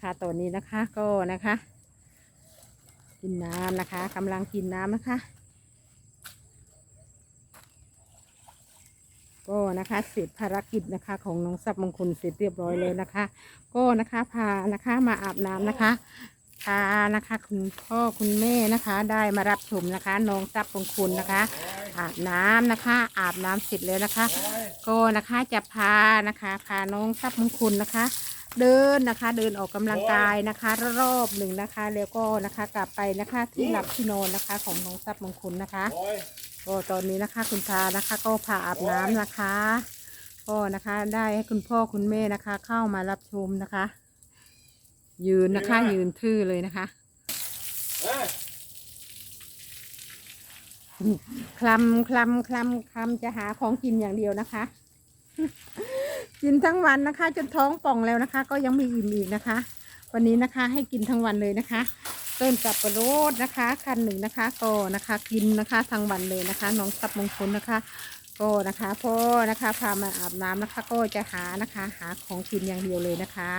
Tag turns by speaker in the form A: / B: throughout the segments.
A: นะคะ ตอนนี้นะคะก็นะคะ กินน้ำนะคะกำลังกินน้ำนะคะ ก็นะคะเสร็จภารกิจนะคะ ของน้องทรัพย์มงคลเสร็จเรียบร้อยเลยนะคะ ก็นะคะพานะคะมาอาบน้ำนะคะพานะคะคุณพ่อคุณแม่นะคะ ได้มารับชมนะคะน้องทรัพย์มงคลนะคะ อาบน้ำนะคะ อาบน้ำเสร็จแล้วนะคะ ก็นะคะจะพานะคะ พาน้องทรัพย์มงคลนะคะ เดินนะคะ เดินออกกำลังกายนะคะ รอบๆหนึ่งนะคะ แล้วก็นะคะกลับไปนะคะที่หลับที่นอนนะคะของน้องทรัพย์มงคลนะคะ
B: โอ้ย
A: ก็ตอนนี้นะคะคุณตานะคะก็พาอาบน้ำนะคะก็นะคะได้ให้คุณพ่อคุณแม่นะคะ เข้ามารับชมนะคะ ยืนนะคะ ยืนทื่อเลยนะคะ
B: เอ้ย
A: คลำคลำคลำคลำจะหาของกินอย่างเดียวนะคะ กินทั้งวันนะคะ จนท้องป่องแล้วนะคะ ก็ยังมีอิ่มอีกนะคะ วันนี้นะคะให้กินทั้งวันเลยนะคะเริ่มกับประโรดนะคะคันหนึ่งนะคะก็นะคะกินนะคะทั้งวันเลยนะคะ น้องทับมงคลนะคะ ก็นะคะพ่อนะคะพามาอาบน้ำนะคะ ก็จะหานะคะ หาของกินอย่างเดียวเลยนะคะ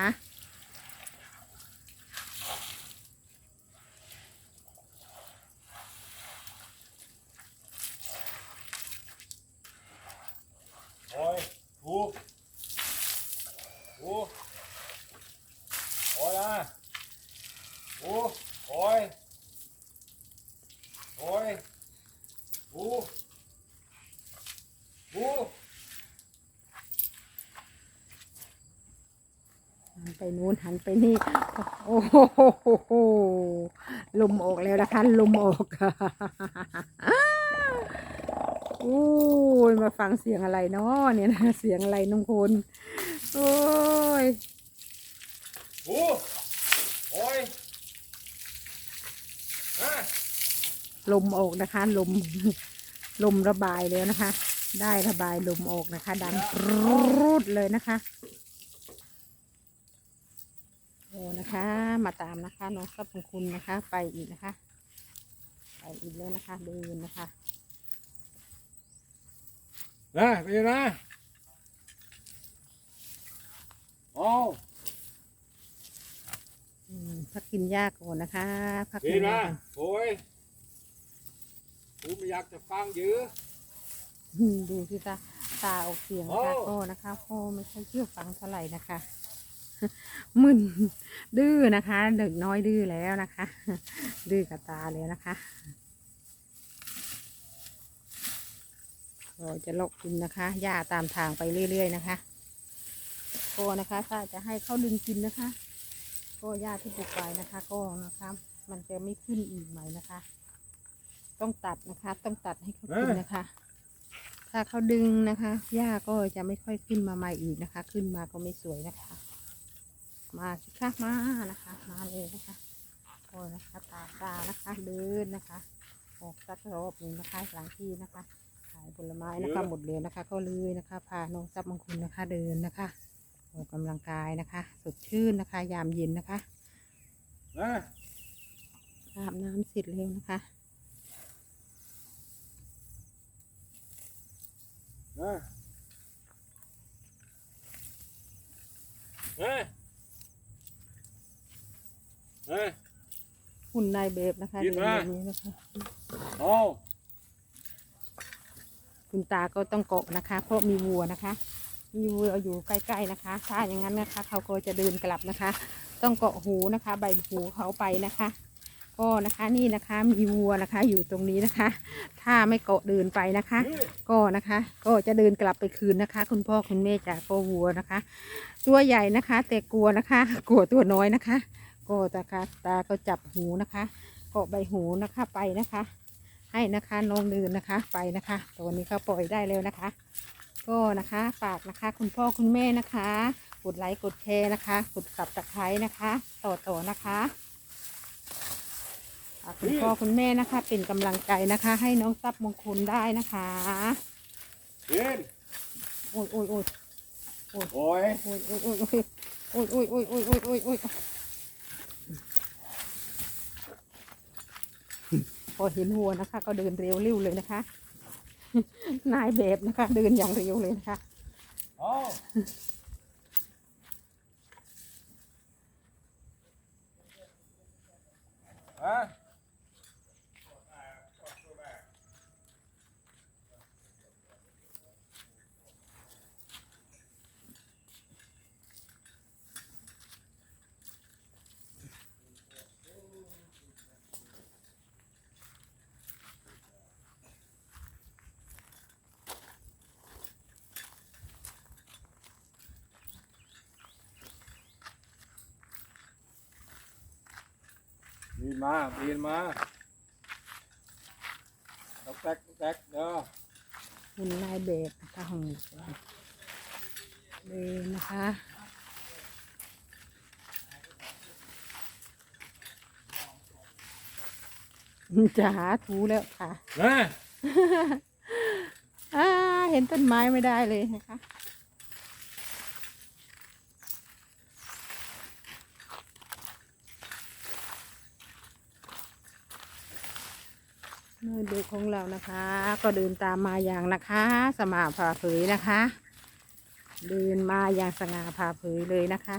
B: โอ้ยถูถูโอ้ยอะถูโอ้ย โอ้ยถูถู
A: หันไปนู้นหันไปนี่ โอ้โหลมออกแล้วนะคะลมออกโอ้ยมาฟังเสียงอะไรเนาะเนี่ยนะเสียงอะไรน้องพลโอ้ย
B: ถูโอ้ยอะ
A: ลมออกนะคะ ลมลมระบายแล้วนะคะ ได้ระบายลมออกนะคะ ดังปรูดเลยนะคะโอ้นะคะ มาตามนะคะน้องทรัพย์ของคุณนะคะ ไปอีกนะคะ ไปอีกแล้วนะคะเดินนะคะ
B: นะไปยังนะโอ้
A: อืมพักกินหญ้าก่อนนะคะ พัก
B: ดี
A: กินหญ้า
B: นะ
A: ก่อน
B: โอ้ย กูไม่อยากจะฟังยื้อ
A: อืมดูสิตาตาออกเสียงนะคะ
B: โอ้
A: ก็นะคะพ่อไม่ค่อยเชื่อฟังเท่าไหร่นะคะมึนดื้อนะคะเด็กน้อยดื้อแล้วนะคะ ดื้อกับตาแล้วนะคะก็จะลอกกินนะคะหญ้าตามทางไปเรื่อย ๆ นะคะก็นะคะ ถ้าจะให้เขาดึงกินนะคะ ก็หญ้าที่ปลูกไว้นะคะ ก็นะคะ มันจะไม่ขึ้นอีกใหม่นะคะ ต้องตัดนะคะ ต้องตัดให้เขากินนะคะ ถ้าเขาดึงนะคะหญ้าก็จะไม่ค่อยขึ้นมาใหม่อีกนะคะ ขึ้นมาก็ไม่สวยนะคะ มาสิคะมานะคะ มาเลยนะคะโอ้ยนะคะตาตานะคะเดินนะคะออกสักรอบหนึ่งนะคะหลังที่นะคะขายผลไม้นะคะหมดเลยนะคะ ก็เลยนะคะพาน้องซับบางคุณนะคะเดินนะคะออกกำลังกายนะคะ สดชื่นนะคะ ยามเย็นนะคะ
B: นะ
A: อาบน้ำเสร็จแล้วนะคะ
B: นะเฮ้ยเฮ้ย
A: หุ่นนายแบบนะคะ
B: กินมา
A: เดี๋ยวนี้นะคะ
B: โอ้
A: คุณตาก็ต้องเกาะนะคะ เพราะมีวัวนะคะ มีวัวอยู่ใกล้ๆนะคะ ถ้าอย่างนั้นนะคะ เขาก็จะเดินกลับนะคะ ต้องเกาะหูนะคะ ใบหูเขาไปนะคะ ก็นะคะนี่นะคะมีวัวนะคะอยู่ตรงนี้นะคะ ถ้าไม่เกาะเดินไปนะคะ ก็นะคะ ก็จะเดินกลับไปคืนนะคะ คุณพ่อคุณแม่จากก็วัวนะคะ ตัวใหญ่นะคะ แต่กลัวนะคะ กลัวตัวน้อยนะคะ ก็ตาคะตาก็จับหูนะคะเกาะใบหูนะคะไปนะคะ ให้นะคะน้องเดินนะคะไปนะคะตัวนี้เขาปล่อยได้แล้วนะคะ ก็นะคะฝากนะคะ คุณพ่อคุณแม่นะคะกดไลค์กดแชร์นะคะ กดสับตะไคร้นะคะ ต่อต่อนะคะ คุณพ่อคุณแม่นะคะ เป็นกำลังใจนะคะ ให้น้องทรัพย์มงคลได้นะคะ
B: กิน
A: โอ้ยโอ้ยโอ้ย
B: โอ้ย
A: โอ้ยโอ้ยโอ้ยโอ้ยโอ้ยโอ้ยโอ้ยโอ้ยโอ้ยโอ้ยโอ้ยโอ้ยพอเห็นวัวนะคะ ก็เดินเร็วเร็วเลยนะคะ นายแบบนะคะ เดินอย่างเร็วเลยนะคะ
B: โอ้ ปีนมาปีนมาตอกแตกตอกแตกเด้อ
A: หุ่นนายแบบนะคะของเดินนะคะจะหาถูแล้วค่ะ
B: นะ
A: อ่า เห็นต้นไม้ไม่ได้เลยนะคะ เมื่อเด็กของเรานะคะ ก็เดินตามมาอย่างนะคะ สมาผ่าเผยนะคะ เดินมาอย่างสง่าผ่าเผยเลยนะคะ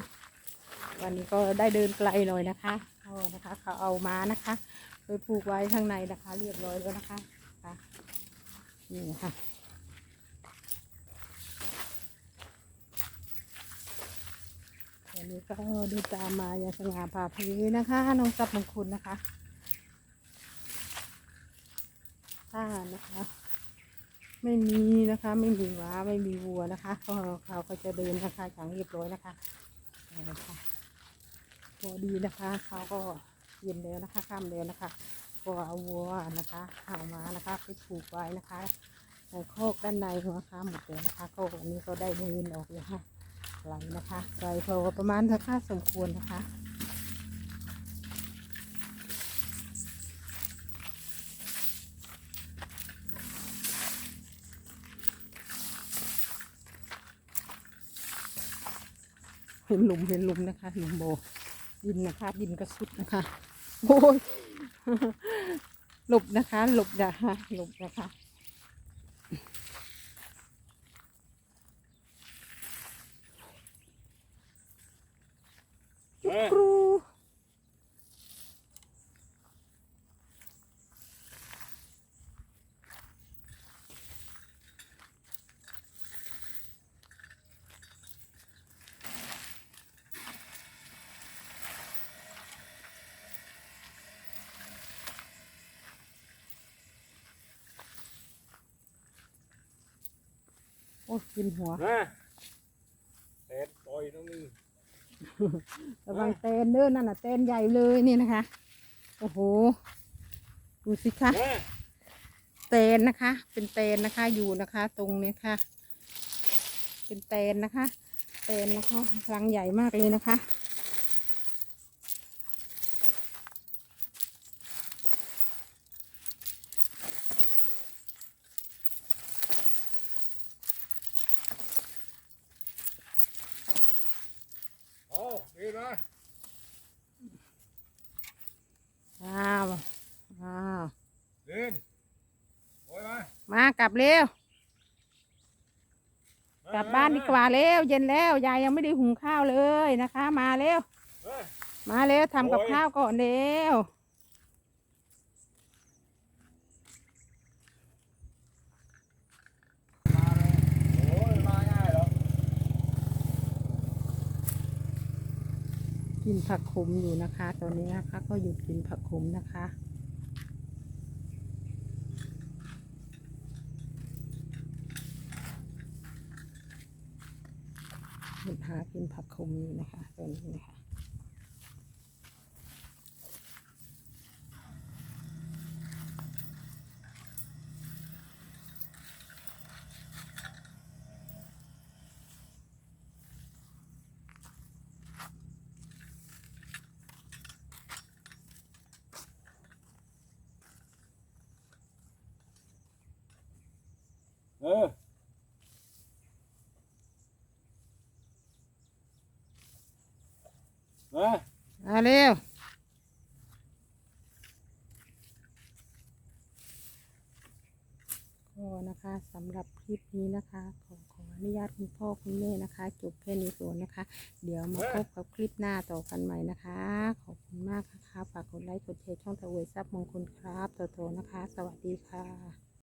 A: วันนี้ก็ได้เดินไกลหน่อยนะคะก็นะคะเขาเอามานะคะไปผูกไว้ข้างในนะคะ เรียบร้อยแล้วนะคะค่ะนี่นะคะวันนี้ก็เดินตามมาอย่างสง่าผ่าเผยนะคะ น้องซับมงคลนะคะ ถ้านะคะ ไม่มีนะคะ ไม่มีว้าไม่มีวัวนะคะก็เขาก็จะเดินนะคะอย่างเรียบร้อยนะคะเอาละคะพอดีนะคะเขาก็เย็นแล้วนะคะค่ำแล้วนะคะก็เอาวัวนะคะเอามานะคะไปผูกไว้นะคะในโคกด้านในนะคะหมดเลยนะคะก็วันนี้ก็ได้เดินออกเลยค่ะไกลนะคะไกลพอประมาณสักค่าสมควรนะคะ ห็นหลุมเห็นหลุมนะคะหลุมโบดินนะคะ ดินกระสุดนะคะโอ้ยหลบนะคะ หลบนะคะหลบนะคะ
B: เอ้ย
A: ครู โอ้ยกินหัว
B: นะเตะต่อยตรงนี้
A: ระวังเตนเด้อนั่นน่ะเตนใหญ่เลยนี่นะคะ โอ้โห ดูสิคะ
B: นะ
A: เตนนะคะ เป็นเตนนะคะอยู่นะคะ ตรงนี้ค่ะ เป็นเตนนะคะ เตนนะคะรังใหญ่มากเลยนะคะ
B: เอาปีนมา
A: ว้าวว้าว
B: ปีนโอ้ยมามา
A: กลับเร็ว กลับบ้านดีกว่าเร็ว เย็นแล้ว ยายยังไม่ได้หุงข้าวเลยนะคะ มาเร็ว
B: เฮ้ย
A: มาเร็วทำกับ
B: โอ้ย
A: ข้าวก่อนเร็ว
B: โอ้ยมาง่ายเหรอ
A: กินผักขมอยู่นะคะ ตอนนี้นะคะก็หยุดกินผักขมนะคะ หยุดหากินผักขมอยู่นะคะตอนนี้นะคะ
B: เออมา
A: มาเร็วก็นะคะสำหรับคลิปนี้นะคะขอขออนุญาตคุณพ่อคุณแม่นะคะจบแค่นี้ก่อนนะคะ เดี๋ยวมาพบกับคลิปหน้าต่อกันใหม่นะคะ ขอบคุณมากนะคะฝากกดไลค์กดแชร์ช่องตะเวยซับมงคลครับโตๆนะคะ สวัสดีค่ะ